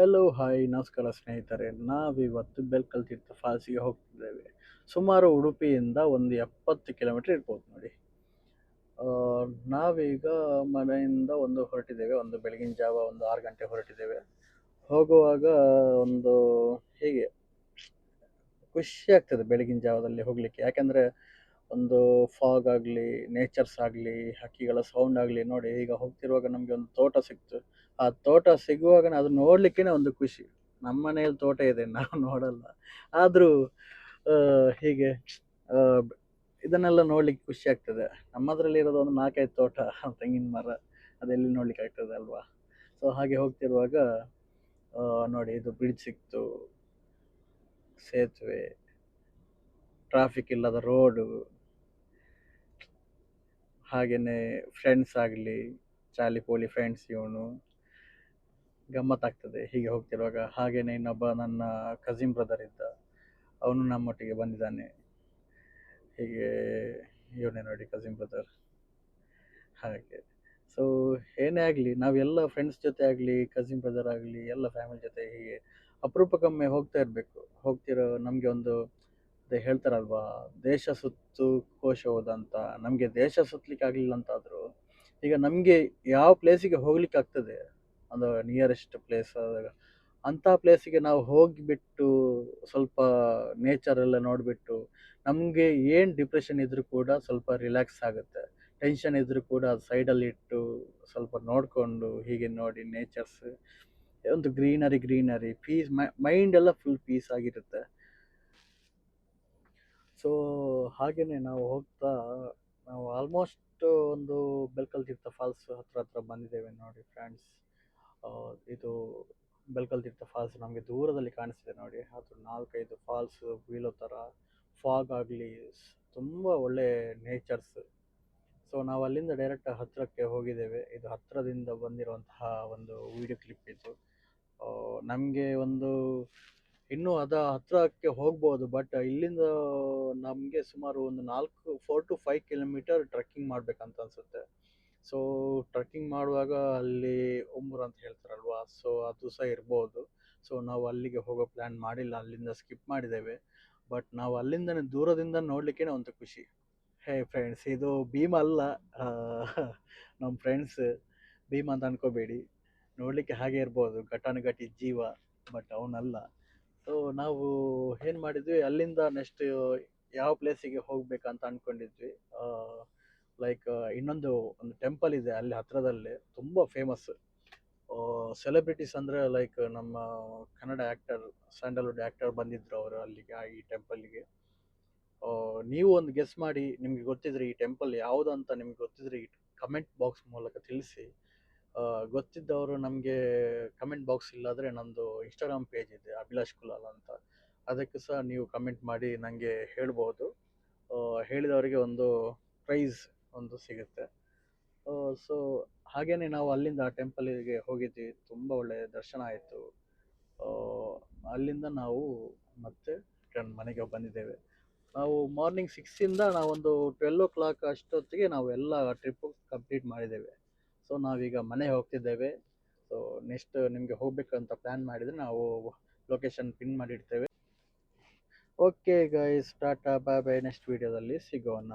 Hello hi ನಮಸ್ಕಾರ ಸ್ನೇಹಿತರೆ. ನಾವಿವತ್ತು ಬೆಲ್ಕಲ್ ತೀರ್ಥ ಫಾಲ್ಸಿಗೆ ಹೋಗ್ತಿದ್ದೇವೆ. ಸುಮಾರು ಉಡುಪಿಯಿಂದ ಒಂದು ಎಪ್ಪತ್ತು ಕಿಲೋಮೀಟರ್ ಇರ್ಬೋದು ನೋಡಿ. ನಾವೀಗ ಮನೆಯಿಂದ ಒಂದು ಹೊರಟಿದ್ದೇವೆ. ಒಂದು ಬೆಳಗಿನ ಜಾವ ಒಂದು ಆರು ಗಂಟೆ ಹೊರಟಿದ್ದೇವೆ. ಹೋಗುವಾಗ ಒಂದು ಹೀಗೆ ಖುಷಿ ಆಗ್ತದೆ ಬೆಳಗಿನ ಜಾವದಲ್ಲಿ ಹೋಗಲಿಕ್ಕೆ. ಯಾಕೆಂದರೆ ಒಂದು ಫಾಗ್ ಆಗಲಿ, ನೇಚರ್ಸ್ ಆಗಲಿ, ಹಕ್ಕಿಗಳ ಸೌಂಡ್ ಆಗಲಿ ನೋಡಿ, ಈಗ ಹೋಗ್ತಿರುವಾಗ ನಮಗೆ ಒಂದು ತೋಟ ಸಿಕ್ತು. ಆ ತೋಟ ಸಿಗುವಾಗ ಅದು ನೋಡ್ಲಿಕ್ಕೇನೆ ಒಂದು ಖುಷಿ. ನಮ್ಮ ಮನೆಯಲ್ಲಿ ತೋಟ ಇದೆ ನಾವು ನೋಡಲ್ಲ. ಆದರೂ ಹೀಗೆ ಇದನ್ನೆಲ್ಲ ನೋಡ್ಲಿಕ್ಕೆ ಖುಷಿ ಆಗ್ತದೆ. ನಮ್ಮದ್ರಲ್ಲಿ ಇರೋದು ಒಂದು ನಾಲ್ಕೈದು ತೋಟ, ತೆಂಗಿನ ಮರ, ಅದೆಲ್ಲಿ ನೋಡ್ಲಿಕ್ಕೆ ಆಗ್ತದೆ ಅಲ್ವಾ? ಸೊ ಹಾಗೆ ಹೋಗ್ತಿರುವಾಗ ನೋಡಿ, ಇದು ಬ್ರಿಡ್ಜ್ ಸಿಕ್ತು. ಸೇತುವೆ ಟ್ರಾಫಿಕ್ ಇಲ್ಲದ ರೋಡು ಹಾಗೆಯೇ ಫ್ರೆಂಡ್ಸ್ ಆಗಲಿ ಚಾಲಿ ಪೋಲಿ ಫ್ರೆಂಡ್ಸ್ ಇವನು. ಗಮ್ಮತ್ತಾಗ್ತದೆ ಹೀಗೆ ಹೋಗ್ತಿರುವಾಗ. ಹಾಗೇನೆ ಇನ್ನೊಬ್ಬ ನನ್ನ ಕಸಿನ್ ಬ್ರದರ್ ಇದ್ದ, ಅವನು ನಮ್ಮೊಟ್ಟಿಗೆ ಬಂದಿದ್ದಾನೆ. ಹೀಗೆ ಇವನೇ ನೋಡಿ ಕಸಿನ್ ಬ್ರದರ್ ಹಾಗೆ. ಸೊ ಏನೇ ಆಗಲಿ, ನಾವೆಲ್ಲ ಫ್ರೆಂಡ್ಸ್ ಜೊತೆ ಆಗಲಿ ಕಸಿನ್ ಬ್ರದರ್ ಆಗಲಿ, ಎಲ್ಲ ಫ್ಯಾಮಿಲಿ ಜೊತೆ ಹೀಗೆ ಅಪರೂಪಕ್ಕೊಮ್ಮೆ ಹೋಗ್ತಾ ಇರಬೇಕು. ಹೋಗ್ತಿರೋ ನಮಗೆ ಒಂದು, ಅದೇ ಹೇಳ್ತಾರಲ್ವಾ, ದೇಶ ಸುತ್ತು ಕೋಶ ಹೋದಂತ. ನಮಗೆ ದೇಶ ಸುತ್ತಲಿಕ್ಕೆ ಆಗಲಿಲ್ಲ ಅಂತಾದರೂ, ಈಗ ನಮಗೆ ಯಾವ ಪ್ಲೇಸಿಗೆ ಹೋಗ್ಲಿಕ್ಕೆ ಆಗ್ತದೆ ಒಂದು ನಿಯರೆಸ್ಟ್ ಪ್ಲೇಸ್ ಅಂಥ ಪ್ಲೇಸಿಗೆ ನಾವು ಹೋಗಿಬಿಟ್ಟು ಸ್ವಲ್ಪ ನೇಚರ್ ಎಲ್ಲ ನೋಡಿಬಿಟ್ಟು ನಮಗೆ ಏನು ಡಿಪ್ರೆಷನ್ ಇದ್ರೂ ಕೂಡ ಸ್ವಲ್ಪ ರಿಲ್ಯಾಕ್ಸ್ ಆಗುತ್ತೆ. ಟೆನ್ಷನ್ ಇದ್ರೂ ಕೂಡ ಅದು ಸೈಡಲ್ಲಿ ಇಟ್ಟು ಸ್ವಲ್ಪ ನೋಡಿಕೊಂಡು ಹೀಗೆ ನೋಡಿ ನೇಚರ್ಸ್ ಒಂದು ಗ್ರೀನರಿ ಗ್ರೀನರಿ ಪೀಸ್ ಮೈಂಡ್ ಎಲ್ಲ ಫುಲ್ ಪೀಸ್ ಆಗಿರುತ್ತೆ. ಸೊ ಹಾಗೇನೆ ನಾವು ಹೋಗ್ತಾ, ನಾವು ಆಲ್ಮೋಸ್ಟ್ ಒಂದು ಬೆಲ್ಕಲ್ ತೀರ್ಥ ಫಾಲ್ಸ್ ಹತ್ರ ಹತ್ರ ಬಂದಿದ್ದೇವೆ ನೋಡಿ ಫ್ರೆಂಡ್ಸ್ ಇದು ಬೆಲ್ಕಲ್ ತೀರ್ಥ ಫಾಲ್ಸ್ ನಮಗೆ ದೂರದಲ್ಲಿ ಕಾಣಿಸ್ತಿದೆ ನೋಡಿ. ಅದು ನಾಲ್ಕೈದು ಫಾಲ್ಸ್ ಬೀಳೋ ಥರ ಫಾಗ್ ಆಗಲಿ, ತುಂಬ ಒಳ್ಳೆ ನೇಚರ್ಸ್ ಸೊ ನಾವು ಅಲ್ಲಿಂದ ಡೈರೆಕ್ಟ್ ಹತ್ತಿರಕ್ಕೆ ಹೋಗಿದ್ದೇವೆ. ಇದು ಹತ್ತಿರದಿಂದ ಬಂದಿರುವಂತಹ ಒಂದು ವಿಡಿಯೋ ಕ್ಲಿಪ್ ಇದು. ನಮಗೆ ಒಂದು ಇನ್ನೂ ಅದ ಹತ್ತಿರಕ್ಕೆ ಹೋಗ್ಬೋದು ಬಟ್ ಇಲ್ಲಿಂದ ನಮಗೆ ಸುಮಾರು ಒಂದು ನಾಲ್ಕು four to five kilometer trekking ಮಾಡಬೇಕಂತ ಅನ್ಸುತ್ತೆ. ಸೊ ಟ್ರಕ್ಕಿಂಗ್ ಮಾಡುವಾಗ ಅಲ್ಲಿ ಉಂಬುರ್ ಅಂತ ಹೇಳ್ತಾರಲ್ವಾ? ಸೊ ಅದು ಸಹ ಇರ್ಬೋದು. ಸೊ ನಾವು ಅಲ್ಲಿಗೆ ಹೋಗೋ ಪ್ಲ್ಯಾನ್ ಮಾಡಿಲ್ಲ. ಅಲ್ಲಿಂದ ಸ್ಕಿಪ್ ಮಾಡಿದ್ದೇವೆ. ಬಟ್ ನಾವು ಅಲ್ಲಿಂದನೇ ದೂರದಿಂದ ನೋಡ್ಲಿಕ್ಕೆ ಒಂದು ಖುಷಿ. ಹೇ ಫ್ರೆಂಡ್ಸ್ ಇದು ಭೀಮ ಅಲ್ಲ. ನಮ್ಮ ಫ್ರೆಂಡ್ಸ್ ಭೀಮ ಅಂತ ಅನ್ಕೋಬೇಡಿ. ನೋಡಲಿಕ್ಕೆ ಹಾಗೆ ಇರ್ಬೋದು. ಘಟಾನುಘಟಿ ಜೀವ ಬಟ್ ಅವನಲ್ಲ. ಸೊ ನಾವು ಏನು ಮಾಡಿದ್ವಿ? ಅಲ್ಲಿಂದ ನೆಕ್ಸ್ಟ್ ಯಾವ ಪ್ಲೇಸಿಗೆ ಹೋಗ್ಬೇಕಂತ ಅನ್ಕೊಂಡಿದ್ವಿ. ಲೈಕ್ ಇನ್ನೊಂದು ಒಂದು ಟೆಂಪಲ್ ಇದೆ ಅಲ್ಲಿ ಹತ್ರದಲ್ಲಿ, ತುಂಬ ಫೇಮಸ್ ಸೆಲೆಬ್ರಿಟೀಸ್ ಅಂದರೆ ಲೈಕ್ ನಮ್ಮ ಕನ್ನಡ ಆ್ಯಕ್ಟರ್ ಸ್ಯಾಂಡಲ್ವುಡ್ ಆ್ಯಕ್ಟರ್ ಬಂದಿದ್ದರು ಅವರು ಅಲ್ಲಿಗೆ, ಆ, ಈ ಟೆಂಪಲ್ಗೆ ನೀವು ಒಂದು ಗೆಸ್ ಮಾಡಿ, ನಿಮಗೆ ಗೊತ್ತಿದ್ರೆ ಈ ಟೆಂಪಲ್ ಯಾವುದು ಅಂತ ನಿಮ್ಗೆ ಗೊತ್ತಿದ್ರೆ ಈ ಕಮೆಂಟ್ ಬಾಕ್ಸ್ ಮೂಲಕ ತಿಳಿಸಿ. ಗೊತ್ತಿದ್ದವರು ನಮಗೆ ಕಮೆಂಟ್ ಬಾಕ್ಸ್ ಇಲ್ಲಾದರೆ ನಂದು ಇನ್ಸ್ಟಾಗ್ರಾಮ್ ಪೇಜ್ ಇದೆ, ಅಭಿಲಾಷ್ ಕುಲಾಲ್ ಅಂತ. ಅದಕ್ಕೆ ಸಹ ನೀವು ಕಮೆಂಟ್ ಮಾಡಿ ನನಗೆ ಹೇಳ್ಬೋದು. ಹೇಳಿದವರಿಗೆ ಒಂದು ಪ್ರೈಸ್ ಒಂದು ಸಿಗುತ್ತೆ. ಸೊ ಹಾಗೇನೆ ನಾವು ಅಲ್ಲಿಂದ ಆ ಟೆಂಪಲಿಗೆ ಹೋಗಿದ್ವಿ. ತುಂಬ ಒಳ್ಳೆ ದರ್ಶನ ಆಯಿತು. ಅಲ್ಲಿಂದ ನಾವು ಮತ್ತೆ ರಿಟರ್ನ್ ಮನೆಗೆ ಬಂದಿದ್ದೇವೆ. ನಾವು ಮಾರ್ನಿಂಗ್ ಸಿಕ್ಸಿಂದ ನಾವೊಂದು ಟ್ವೆಲ್ ಓ ಕ್ಲಾಕ್ ಅಷ್ಟೊತ್ತಿಗೆ ನಾವು ಎಲ್ಲ ಟ್ರಿಪ್ಪು ಕಂಪ್ಲೀಟ್ ಮಾಡಿದ್ದೇವೆ. ಸೊ ನಾವೀಗ ಮನೆಗೆ ಹೋಗ್ತಿದ್ದೇವೆ. ಸೊ ನೆಕ್ಸ್ಟ್ ನಿಮಗೆ ಹೋಗಬೇಕಂತ ಪ್ಲ್ಯಾನ್ ಮಾಡಿದರೆ ನಾವು location pin ಮಾಡಿಡ್ತೇವೆ. Okay guys tata bye bye next ವೀಡಿಯೋದಲ್ಲಿ ಸಿಗೋಣ.